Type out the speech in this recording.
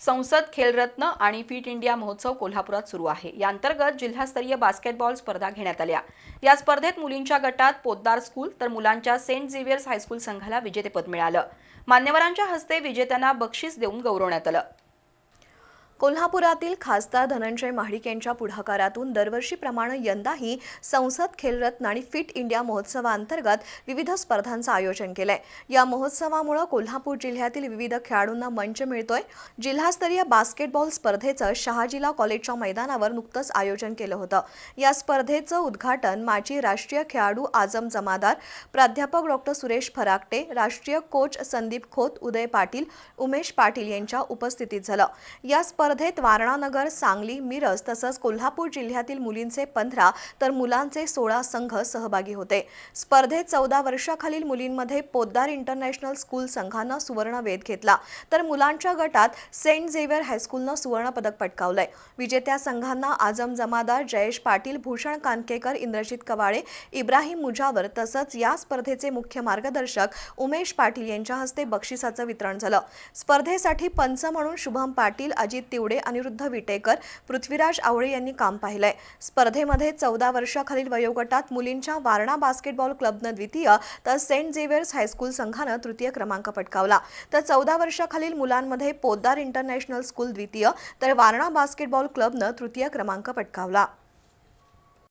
संसद खेलरत्न आणि fit India महोत्सव कोल्हापुरात सुरू आहे. या अंतर्गत जिल्हास्तरीय बास्केटबॉल स्पर्धा घेण्यात आल्या. या स्पर्धेत मुलींच्या गटात पोद्दार स्कूल तर मुलांच्या सेंट झेवियर्स हायस्कूल संघाला विजेतेपद मिळालं. मान्यवरांच्या हस्ते विजेत्यांना बक्षीस देऊन गौरवण्यात आलं. कोल्हापुरातील खासदार धनंजय महाडिक यांच्या पुढाकारातून दरवर्षीप्रमाणे यंदाही संसद खेलरत्न आणि फिट इंडिया महोत्सवाअंतर्गत विविध स्पर्धांचं आयोजन केलंय. या महोत्सवामुळे कोल्हापूर जिल्ह्यातील विविध खेळाडूंना मंच मिळतोय. जिल्हास्तरीय बास्केटबॉल स्पर्धेचं शहाजिला कॉलेजच्या मैदानावर नुकतंच आयोजन केलं होतं. या स्पर्धेचं उद्घाटन माजी राष्ट्रीय खेळाडू आजम जमादार प्राध्यापक डॉक्टर सुरेश फराकटे राष्ट्रीय कोच संदीप खोत उदय पाटील उमेश पाटील यांच्या उपस्थितीत झालं. या स्पर्धेत वारणानगर सांगली मिरज तसंच कोल्हापूर जिल्ह्यातील मुलींचे पंधरा तर मुलांचे सोळा संघ सहभागी होते. स्पर्धेत चौदा वर्षाखालील मुलींमध्ये पोद्दार इंटरनॅशनल स्कूल संघानं सुवर्ण वेध घेतला. तर मुलांच्या गटात सेंट झेवियर हायस्कूलनं सुवर्णपदक पटकावलंय. विजेत्या संघांना आजम जमादार जयेश पाटील भूषण कानकेकर इंद्रजित कवाळे इब्राहिम मुजावर तसंच या स्पर्धेचे मुख्य मार्गदर्शक उमेश पाटील यांच्या हस्ते बक्षिसाचं वितरण झालं. स्पर्धेसाठी पंच म्हणून शुभम पाटील अजित तिवडे अनिरुद्ध विटेकर पृथ्वीराज आवळे यांनी काम पाहिलंय. स्पर्धेमध्ये चौदा वर्षाखालील वयोगटात मुलींच्या वारणा बास्केटबॉल क्लबनं द्वितीय तर सेंट झेवियर्स हायस्कूल संघानं तृतीय क्रमांक पटकावला. तर चौदा वर्षाखालील मुलांमध्ये पोद्दार इंटरनॅशनल स्कूल द्वितीय तर वारणा बास्केटबॉल क्लबनं तृतीय क्रमांक पटकावला.